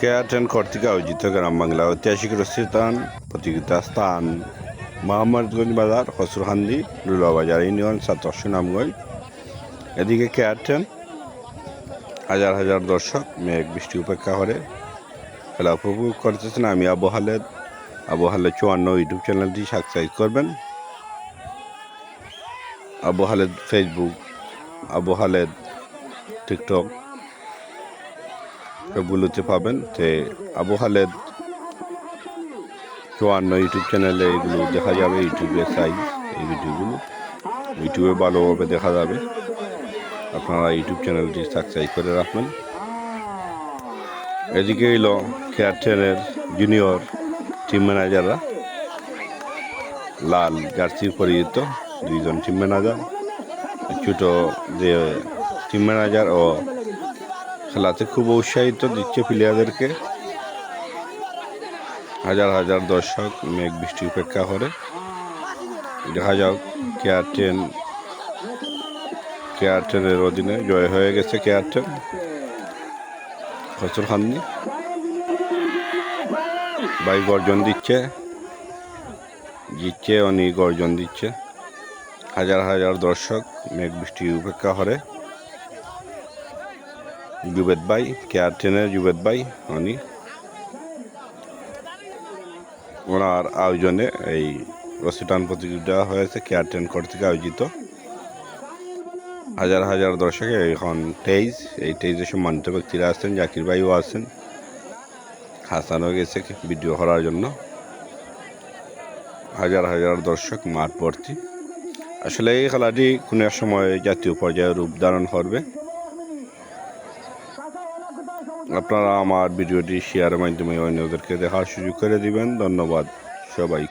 কেয়ারটেন কর্তৃক আয়োজিত গ্রাম বাংলা ঐতিহাসিক রস্থান প্রতিযোগিতা স্থান, মোহাম্মদগঞ্জ বাজার হসুরহান্দি লুলাবাজার ইউনিয়ন সাতশো নামগঞ্জ এদিকে কেয়ারটেন হাজার হাজার দর্শক, মেঘ বৃষ্টি উপেক্ষা করে। খেলা উপভোগ করতেছেন আমি আবু হালেদ। আবু হালেদ চুয়ান্ন ইউটিউব চ্যানেলটি সাবস্ক্রাইব করবেন। আবু হালেদ ফেসবুক আবু হালেদ টিকটক সবগুলোতে পাবেন তে আবু খালেদ চুয়ান্ন ইউটিউব চ্যানেলে এগুলো দেখা যাবে, ইউটিউবে সাইজ এই ভিডিওগুলো। ইউটিউবে ভালোভাবে দেখা যাবে। আপনারা ইউটিউব চ্যানেলটি সাবস্ক্রাইব করে রাখবেন। এদিকে এলো কেয়ারটেনের জুনিয়র টিম ম্যানেজাররা লাল জার্সি পরিচিত দুইজন টিম ম্যানেজার ছোট যে টিম ম্যানেজার ও খেলাতে খুব উৎসাহিত দিচ্ছে প্লেয়ারদেরকে হাজার হাজার দর্শক মেঘ বৃষ্টি উপেক্ষা করে। দেখা যাক কেয়ার টেন কেয়ার টেনের অধীনে জয় হয়ে গেছে কেয়ার টেন ফসল খাননি ভাই গর্জন দিচ্ছে, জিতছে অনেক গর্জন দিচ্ছে। হাজার হাজার দর্শক মেঘ বৃষ্টি উপেক্ষা করে। জুবেদ ভাই, কেয়ার ট্রেনের জুবেদ ভাই, উনি ওনার আয়োজনে এই রসিটান প্রতিযোগিতা হয়েছে, কেয়ার ট্রেন কর্তৃক আয়োজিত। হাজার হাজার দর্শক এখন তেইশ এই তেইশে সম্মানিত ব্যক্তিরা আছেন, জাকির ভাইও আছেন, হাসানও গেছে ভিডিও করার জন্য। হাজার হাজার দর্শক মাঠ ভর্তি। আসলে এই খেলাটি কোনো এক সময় জাতীয় পর্যায়ে রূপ ধারণ করবে। আপনারা আমার ভিডিওটি শেয়ারের মাধ্যমে অন্যদেরকে দেখার সুযোগ করে দিবেন। ধন্যবাদ সবাই